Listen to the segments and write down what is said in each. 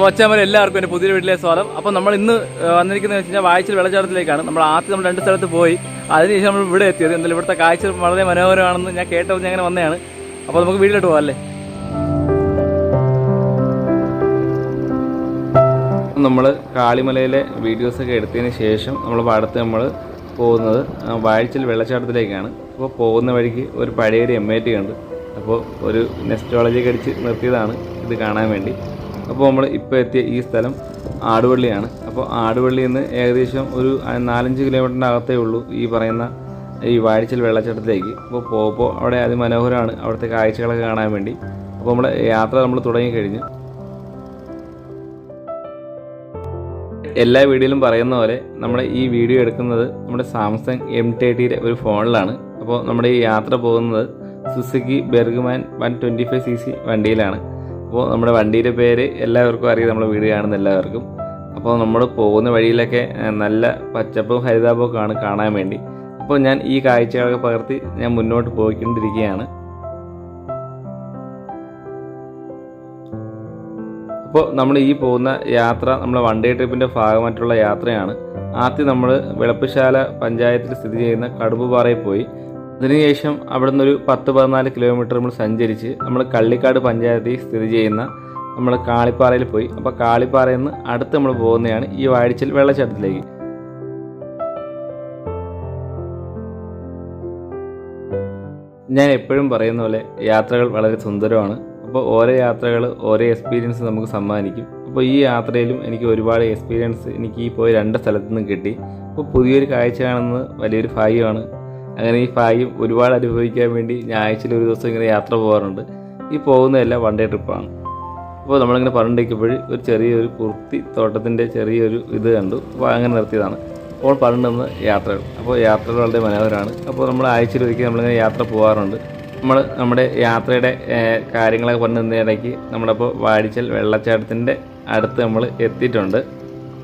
അപ്പോൾ അച്ഛന്മാരെ എല്ലാവർക്കും എന്റെ പുതിയ വീട്ടിലെ സ്വാഗതം. അപ്പോൾ നമ്മൾ ഇന്ന് വന്നിരിക്കുന്നത് വെച്ച് കഴിഞ്ഞാൽ വായിച്ചൽ വെള്ളച്ചാട്ടത്തിലേക്കാണ്. നമ്മൾ ആദ്യം നമ്മൾ രണ്ട് സ്ഥലത്ത് പോയി. അതിനുശേഷം നമ്മൾ ഇവിടെ എത്തിയത്. എന്തായാലും ഇവിടുത്തെ കാഴ്ച വളരെ മനോഹരമാണെന്ന് ഞാൻ കേട്ടത് ഞാൻ അങ്ങനെ വന്നതാണ്. അപ്പോൾ നമുക്ക് വീട്ടിലോട്ട് പോകാം അല്ലേ? നമ്മൾ കാളിമലയിലെ വീഡിയോസൊക്കെ എടുത്തതിന് ശേഷം നമ്മൾ അടുത്ത് നമ്മൾ പോകുന്നത് വാഴ്ചൽ വെള്ളച്ചാട്ടത്തിലേക്കാണ്. അപ്പോൾ പോകുന്ന വഴിക്ക് ഒരു പഴയൊരു എം ഐ ടി ഉണ്ട് അപ്പോൾ ഒരു നെസ്റ്റോളജി കടിച്ച് നിർത്തിയതാണ് ഇത് കാണാൻ വേണ്ടി. അപ്പോൾ നമ്മൾ ഇപ്പോൾ എത്തിയ ഈ സ്ഥലം ആടുവള്ളിയാണ്. അപ്പോൾ ആടുവള്ളിയിൽ നിന്ന് ഏകദേശം ഒരു നാലഞ്ച് കിലോമീറ്ററിന്റെ അകത്തേ ഉള്ളൂ ഈ പറയുന്ന ഈ വാഴച്ചൽ വെള്ളച്ചാട്ടത്തിലേക്ക്. അപ്പോൾ പോകുമ്പോൾ അവിടെ അതിമനോഹരമാണ് അവിടുത്തെ കാഴ്ചകളൊക്കെ കാണാൻ വേണ്ടി. അപ്പോൾ നമ്മൾ യാത്ര നമ്മൾ തുടങ്ങിക്കഴിഞ്ഞു. എല്ലാ വീഡിയോയിലും പറയുന്ന പോലെ നമ്മൾ ഈ വീഡിയോ എടുക്കുന്നത് നമ്മുടെ സാംസങ് എം തേർട്ടിയുടെ ഒരു ഫോണിലാണ്. അപ്പോൾ നമ്മുടെ ഈ യാത്ര പോകുന്നത് Suzuki Burgman one twenty five C C വണ്ടിയിലാണ്. അപ്പോൾ നമ്മുടെ വണ്ടിയുടെ പേര് എല്ലാവർക്കും അറിയാം. നമ്മൾ വീട് കാണുന്ന എല്ലാവർക്കും. അപ്പോൾ നമ്മൾ പോകുന്ന വഴിയിലൊക്കെ നല്ല പച്ചപ്പും ഹരിതാപവും ആണ് കാണാൻ വേണ്ടി. അപ്പോൾ ഞാൻ ഈ കാഴ്ചകളൊക്കെ പകർത്തി ഞാൻ മുന്നോട്ട് പോയിക്കൊണ്ടിരിക്കുകയാണ്. അപ്പോൾ നമ്മൾ ഈ പോകുന്ന യാത്ര നമ്മുടെ വൺ ഡേ ട്രിപ്പിന്റെ ഭാഗമായിട്ടുള്ള യാത്രയാണ്. ആദ്യം നമ്മൾ വെളപ്പശാല പഞ്ചായത്തിൽ സ്ഥിതി ചെയ്യുന്ന കടുമ്പുപാറയിൽ പോയി. അതിനുശേഷം അവിടെ നിന്നൊരു പത്ത് പതിനാല് കിലോമീറ്റർ നമ്മൾ സഞ്ചരിച്ച് നമ്മൾ കള്ളിക്കാട് പഞ്ചായത്തിൽ സ്ഥിതി ചെയ്യുന്ന നമ്മൾ കാളിപ്പാറയിൽ പോയി. അപ്പോൾ കാളിപ്പാറയിൽ നിന്ന് അടുത്ത് നമ്മൾ പോകുന്നതാണ് ഈ വാഴിച്ചൽ വെള്ളച്ചാട്ടത്തിലേക്ക്. ഞാൻ എപ്പോഴും പറയുന്ന പോലെ യാത്രകൾ വളരെ സുന്ദരമാണ്. അപ്പോൾ ഓരോ യാത്രകൾ ഓരോ എക്സ്പീരിയൻസ് നമുക്ക് സമ്മാനിക്കും. അപ്പോൾ ഈ യാത്രയിലും എനിക്ക് ഒരുപാട് എക്സ്പീരിയൻസ് എനിക്ക് ഈ പോയ രണ്ട് സ്ഥലത്തു നിന്നും കിട്ടി. അപ്പോൾ പുതിയൊരു കാഴ്ച കാണുന്നത് വലിയൊരു ഭാഗ്യമാണ്. അങ്ങനെ ഈ ഭാഗ്യം ഒരുപാട് അനുഭവിക്കാൻ വേണ്ടി ഞാൻ ആഴ്ചയിൽ ഒരു ദിവസം ഇങ്ങനെ യാത്ര പോകാറുണ്ട്. ഈ പോകുന്നതെല്ലാം വൺ ഡേ ട്രിപ്പാണ് അപ്പോൾ നമ്മളിങ്ങനെ പറഞ്ഞിരിക്കുമ്പോൾ ഒരു ചെറിയൊരു കുർത്തി തോട്ടത്തിന്റെ ചെറിയൊരു ഇത് കണ്ടു. അപ്പോൾ അങ്ങനെ നിർത്തിയതാണ്. അപ്പോൾ പറഞ്ഞിരുന്ന യാത്രകൾ. അപ്പോൾ യാത്രകൾ വളരെ മനോഹരമാണ്. അപ്പോൾ നമ്മൾ ആഴ്ചയിൽ ഒരിക്കൽ നമ്മളിങ്ങനെ യാത്ര പോകാറുണ്ട്. നമ്മൾ നമ്മുടെ യാത്രയുടെ കാര്യങ്ങളൊക്കെ പറഞ്ഞു നിന്നതിനിടയ്ക്ക് നമ്മളപ്പോൾ വാടിച്ചൽ വെള്ളച്ചാട്ടത്തിന്റെ അടുത്ത് നമ്മൾ എത്തിയിട്ടുണ്ട്.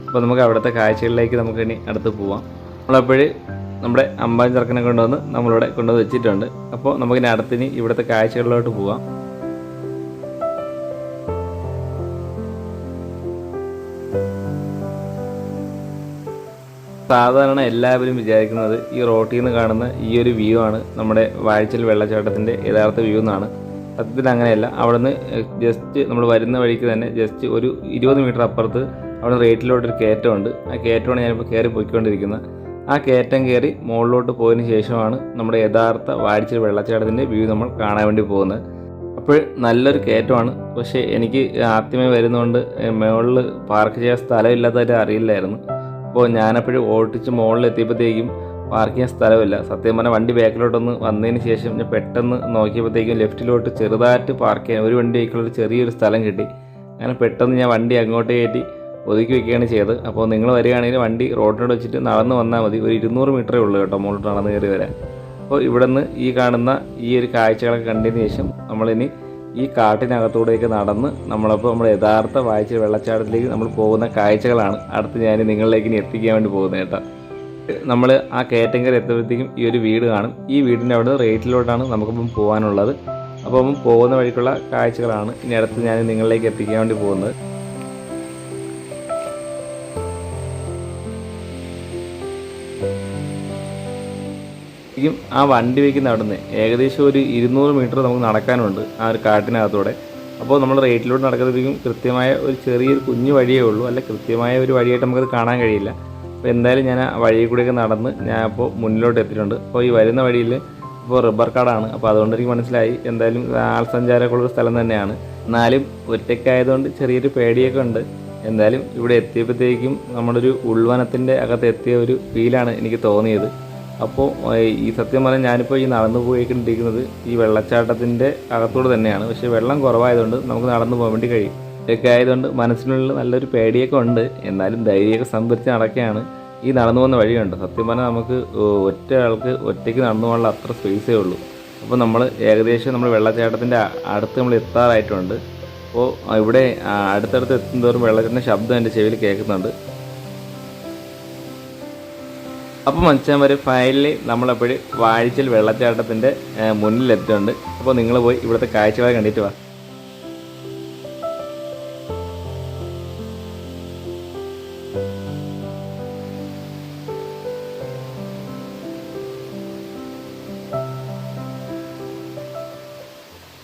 അപ്പോൾ നമുക്ക് അവിടുത്തെ കാഴ്ചകളിലേക്ക് നമുക്ക് ഇനി അടുത്ത് പോവാം. നമ്മളപ്പോഴ് നമ്മുടെ അമ്പാൻ ചെറുക്കനെ കൊണ്ടുവന്ന് നമ്മളിവിടെ കൊണ്ടുവന്ന് വെച്ചിട്ടുണ്ട്. അപ്പോൾ നമുക്കിനി അടുത്തിന് ഇവിടുത്തെ കാഴ്ചകളിലോട്ട് പോവാം. സാധാരണ എല്ലാവരും വിചാരിക്കുന്നത് ഈ റോട്ടിൽ നിന്ന് കാണുന്ന ഈ ഒരു വ്യൂ ആണ് നമ്മുടെ വാഴച്ചൽ വെള്ളച്ചാട്ടത്തിന്റെ യഥാർത്ഥ വ്യൂ എന്നാണ്. സത്യത്തിൽ അങ്ങനെയല്ല. അവിടെ നിന്ന് ജസ്റ്റ് നമ്മൾ വരുന്ന വഴിക്ക് തന്നെ ജസ്റ്റ് ഒരു ഇരുപത് മീറ്റർ അപ്പുറത്ത് അവിടെ റേറ്റിലോട്ടൊരു കയറ്റമുണ്ട്. ആ കയറ്റമാണ് ഞാനിപ്പോൾ കയറി പോയിക്കൊണ്ടിരിക്കുന്നത്. ആ കയറ്റം കയറി മുകളിലോട്ട് പോയതിനു ശേഷമാണ് നമ്മുടെ യഥാർത്ഥ വാഴച്ചൽ വെള്ളച്ചാട്ടത്തിന്റെ വ്യൂ നമ്മൾ കാണാൻ വേണ്ടി പോകുന്നത്. അപ്പോൾ നല്ലൊരു കയറ്റമാണ്. പക്ഷേ എനിക്ക് ആദ്യമേ വരുന്നതുകൊണ്ട് മുകളിൽ പാർക്ക് ചെയ്യാൻ സ്ഥലമില്ലാത്തതായിട്ട് അറിയില്ലായിരുന്നു. അപ്പോൾ ഞാനപ്പോഴും ഓടിച്ച് മുകളിൽ എത്തിയപ്പോഴത്തേക്കും പാർക്ക് ചെയ്യാൻ സ്ഥലമില്ല. സത്യം പറഞ്ഞാൽ വണ്ടി ബാക്കിലോട്ടൊന്ന് വന്നതിന് ശേഷം ഞാൻ പെട്ടെന്ന് നോക്കിയപ്പോഴത്തേക്കും ലെഫ്റ്റിലോട്ട് ചെറുതായിട്ട് പാർക്ക് ചെയ്യാൻ ഒരു വണ്ടി ഒരു ചെറിയൊരു സ്ഥലം കിട്ടി. അങ്ങനെ പെട്ടെന്ന് ഞാൻ വണ്ടി അങ്ങോട്ട് കയറ്റി ഒതുക്കി വെക്കുകയാണ് ചെയ്തത്. അപ്പോൾ നിങ്ങൾ വരികയാണെങ്കിൽ വണ്ടി റോഡിനോട് വെച്ചിട്ട് നടന്ന് വന്നാൽ മതി. ഒരു ഇരുന്നൂറ് മീറ്ററേ ഉള്ളൂ കേട്ടോ മുകളിൽ നടന്ന് കയറി വരാൻ. അപ്പോൾ ഇവിടെ നിന്ന് ഈ കാണുന്ന ഈ ഒരു കാഴ്ചകളൊക്കെ കണ്ടതിന് ശേഷം നമ്മളിനി ഈ കാട്ടിനകത്തൂടെയൊക്കെ നടന്ന് നമ്മളപ്പോൾ നമ്മുടെ യഥാർത്ഥ വായിച്ച വെള്ളച്ചാട്ടത്തിലേക്ക് നമ്മൾ പോകുന്ന കാഴ്ചകളാണ് അടുത്ത് ഞാൻ നിങ്ങളിലേക്ക് ഇനി എത്തിക്കാൻ വേണ്ടി പോകുന്നത് കേട്ടോ. നമ്മൾ ആ കയറ്റങ്കര കയറി എത്തുമ്പോഴത്തേക്കും ഈ ഒരു വീട് കാണും. ഈ വീടിന്റെ അവിടെ റേറ്റിലോട്ടാണ് നമുക്കിപ്പം പോകാനുള്ളത്. അപ്പം പോകുന്ന വഴിക്കുള്ള കാഴ്ചകളാണ് ഇനി അടുത്ത് ഞാൻ നിങ്ങളിലേക്ക് എത്തിക്കാൻ വേണ്ടി പോകുന്നത്. ആ വണ്ടി വയ്ക്കുന്ന അവിടുന്ന് ഏകദേശം ഒരു ഇരുന്നൂറ് മീറ്റർ നമുക്ക് നടക്കാനുണ്ട് ആ ഒരു കാട്ടിനകത്തൂടെ. അപ്പോൾ നമ്മൾ റേറ്റിലൂടെ നടക്കുമ്പോഴത്തേക്കും കൃത്യമായ ഒരു ചെറിയൊരു കുഞ്ഞു വഴിയേ ഉള്ളൂ. അല്ല കൃത്യമായ ഒരു വഴിയായിട്ട് നമുക്കത് കാണാൻ കഴിയില്ല. അപ്പോൾ എന്തായാലും ഞാൻ ആ വഴിയിൽ കൂടെയൊക്കെ നടന്ന് ഞാൻ അപ്പോൾ മുന്നിലോട്ട് എത്തിയിട്ടുണ്ട്. അപ്പോൾ ഈ വരുന്ന വഴിയിൽ ഇപ്പോൾ റബ്ബർ കാടാണ്. അപ്പോൾ അതുകൊണ്ട് എനിക്ക് മനസ്സിലായി എന്തായാലും ആൾ സഞ്ചാരമൊക്കെ ഉള്ളൊരു സ്ഥലം തന്നെയാണ്. എന്നാലും ഒറ്റയ്ക്കായതുകൊണ്ട് ചെറിയൊരു പേടിയൊക്കെ ഉണ്ട്. എന്തായാലും ഇവിടെ എത്തിയപ്പോഴത്തേക്കും നമ്മുടെ ഒരു ഉൾവനത്തിന്റെ അകത്ത് എത്തിയ ഒരു ഫീലാണ് എനിക്ക് തോന്നിയത്. അപ്പോൾ ഈ സത്യം പറഞ്ഞാൽ ഞാനിപ്പോൾ ഈ നടന്നു പോയിക്കൊണ്ടിരിക്കുന്നത് ഈ വെള്ളച്ചാട്ടത്തിന്റെ അകത്തൂടെ തന്നെയാണ്. പക്ഷേ വെള്ളം കുറവായതുകൊണ്ട് നമുക്ക് നടന്നു പോകാൻ വേണ്ടി കഴിയും. ഇതൊക്കെ ആയതുകൊണ്ട് മനസ്സിനുള്ളിൽ നല്ലൊരു പേടിയൊക്കെ ഉണ്ട്. എന്നാലും ധൈര്യമൊക്കെ സംഭരിച്ച് നടക്കുകയാണ്. ഈ നടന്നു പോകുന്ന വഴിയുണ്ട്. സത്യം പറഞ്ഞാൽ നമുക്ക് ഒറ്റ ആൾക്ക് ഒറ്റയ്ക്ക് നടന്നു പോകാനുള്ള അത്ര സ്പേസേ ഉള്ളൂ. അപ്പോൾ നമ്മൾ ഏകദേശം നമ്മൾ വെള്ളച്ചാട്ടത്തിന്റെ അടുത്ത് നമ്മൾ എത്താറായിട്ടുണ്ട്. അപ്പോൾ ഇവിടെ അടുത്തടുത്ത് എത്തുന്നതോറും വെള്ളത്തിന്റെ ശബ്ദം എന്റെ ചെവിയിൽ കേൾക്കുന്നുണ്ട്. അപ്പോൾ മനസ്സിലാൻ വരെ ഫൈനലി നമ്മളെപ്പോഴും വാഴിച്ചൽ വെള്ളച്ചാട്ടത്തിന്റെ മുന്നിലെത്തിയിട്ടുണ്ട്. അപ്പോൾ നിങ്ങൾ പോയി ഇവിടുത്തെ കാഴ്ചകളെ കണ്ടിട്ട് വാ.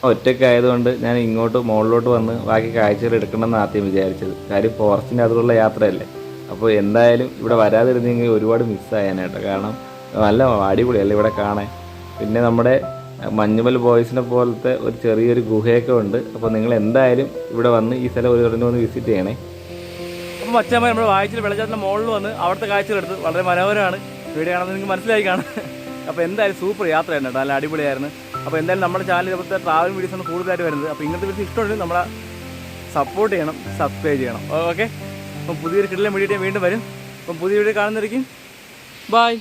ഒറ്റയ്ക്കായതുകൊണ്ട് ഞാൻ ഇങ്ങോട്ട് മുകളിലോട്ട് വന്ന് ബാക്കി കാഴ്ചകൾ എടുക്കണമെന്ന് ആദ്യം വിചാരിച്ചത്. കാര്യം ഫോറസ്റ്റിന്റെ അതിലുള്ള യാത്രയല്ലേ. അപ്പോൾ എന്തായാലും ഇവിടെ വരാതിരുന്നെങ്കിൽ ഒരുപാട് മിസ്സായാനേട്ടോ കാരണം നല്ല അടിപൊളിയല്ലേ ഇവിടെ കാണാൻ. പിന്നെ നമ്മുടെ മഞ്ഞുമൽ ബോയ്സിനെ പോലത്തെ ഒരു ചെറിയൊരു ഗുഹയൊക്കെ ഉണ്ട്. അപ്പോൾ നിങ്ങൾ എന്തായാലും ഇവിടെ വന്ന് ഈ സ്ഥലം ഒരു തവണ വന്ന് വിസിറ്റ് ചെയ്യണേ. അപ്പം മച്ചാമ്മ നമ്മൾ വായിച്ചിൽ വെള്ളച്ചാട്ടിന്റെ മുകളിൽ വന്ന് അവിടുത്തെ കാഴ്ചകളെടുത്ത് വളരെ മനോഹരമാണ്. വീഡിയോ കാണുന്നത് നിങ്ങൾക്ക് മനസ്സിലായി കാണും അപ്പോൾ എന്തായാലും സൂപ്പർ യാത്രയായിരുന്നു കേട്ടോ. നല്ല അടിപൊളിയായിരുന്നു. അപ്പോൾ എന്തായാലും നമ്മുടെ ചാനൽ ഇപ്പോഴത്തെ ട്രാവൽ വീഡിയോസ് ആണ് കൂടുതലായിട്ട് വരുന്നത്. അപ്പോൾ ഇങ്ങനത്തെ വീഡിയോസ് ഇഷ്ടമുണ്ടെങ്കിൽ നമ്മളെ സപ്പോർട്ട് ചെയ്യണം സബ്സ്ക്രൈബ് ചെയ്യണം. ഓക്കെ അപ്പം പുതിയൊരു കിടലം വീഡിയോ വീണ്ടും വരും. അപ്പം പുതിയ വീഡിയോ കാണുന്നതായിരിക്കും ബൈ